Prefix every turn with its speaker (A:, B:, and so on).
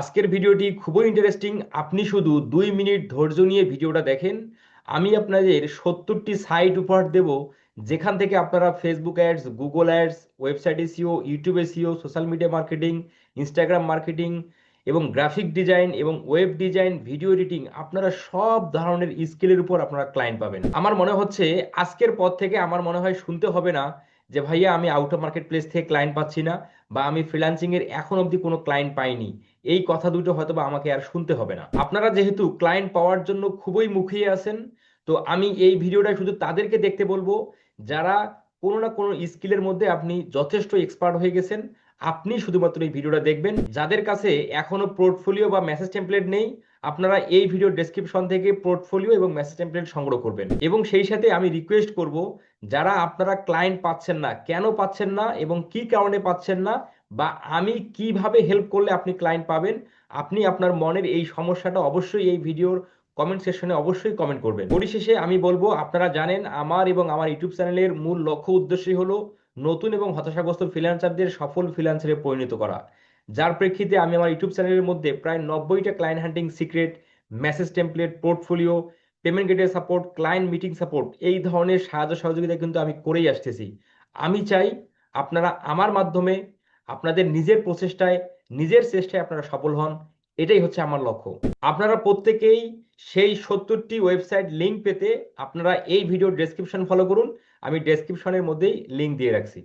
A: আজকের ভিডিওটি খুবই ইন্টারেস্টিং আপনি শুধু দুই মিনিট ধৈর্য নিয়ে ভিডিওটা দেখেন। আমি আপনাদের সত্তরটি সাইট উপহার দেব, যেখান থেকে আপনারা Facebook ads Google ads website SEO YouTube SEO social media marketing Instagram marketing এবং গ্রাফিক ডিজাইন এবং ওয়েব ডিজাইন ভিডিও এডিটিং আপনারা সব ধরনের স্কিলের উপর আপনারা ক্লায়েন্ট পাবেন। আমার মনে হচ্ছে আজকের পর থেকে আমার মনে হয় শুনতে হবে না। যে ভাইয়া, আমি আউট অফ মার্কেট প্লেস থেকে ক্লায়েন্ট পাচ্ছি না বা আমি ফ্রিল্যান্সিং এর এখন অবধি কোনো ক্লায়েন্ট পাইনি। এই কথা দুটো হয়তো বা আমাকে আর শুনতে হবে না। আপনারা যেহেতু ক্লায়েন্ট পাওয়ার জন্য খুবই মুখিয়ে আছেন, তো আমি এই ভিডিওটা শুধু তাদেরকে দেখতে বলব, যারা কোনো না কোনো স্কিলের মধ্যে আপনি যথেষ্ট এক্সপার্ট হয়ে গেছেন, আপনি শুধুমাত্র এই ভিডিওটা দেখবেন। যাদের কাছে এখনও পোর্টফোলিও বা মেসেজ টেমপ্লেট নেই আপনারা এই ভিডিও ডেসক্রিপশন থেকে পোর্টফোলিও এবং মেসেজ টেমপ্লেট সংগ্রহ করবেন। এবং সেই সাথে আমি রিকোয়েস্ট করব, যারা আপনারা ক্লায়েন্ট পাচ্ছেন না, কেন পাচ্ছেন না এবং কি কারণে পাচ্ছেন না বা আমি কীভাবে হেল্প করলে আপনি ক্লায়েন্ট পাবেন, আপনি আপনার মনের এই সমস্যাটা অবশ্যই এই ভিডিওর কমেন্ট সেকশনে অবশ্যই কমেন্ট করবেন। পরিশেষে আমি বলব, আপনারা জানেন আমার এবং আমার ইউটিউব চ্যানেলের মূল লক্ষ্য উদ্দেশ্যই হলো নতুন এবং হতাশাগ্রস্ত ফ্রিল্যান্সারদের সফল ফ্রিল্যান্সারে পরিণত করা। যার প্রেক্ষিতে আমি আমার ইউটিউব চ্যানেলের মধ্যে প্রায় নব্বইটা client hunting secret message template portfolio payment গেটের সাপোর্ট ক্লায়েন্ট মিটিং সাপোর্ট এই ধরনের সাহায্য সহযোগিতা কিন্তু আমি করেই আসতেছি। আমি চাই আপনারা আমার মাধ্যমে আপনাদের নিজের প্রচেষ্টায়, নিজের চেষ্টায় আপনারা সফল হন, এটাই হচ্ছে আমার লক্ষ্য। আপনারা প্রত্যেকেই সেই সত্তরটি ওয়েবসাইট লিঙ্ক পেতে আপনারা এই ভিডিও ডেসক্রিপশন ফলো করুন, আমি ডেসক্রিপশনের মধ্যেই লিঙ্ক দিয়ে রাখছি।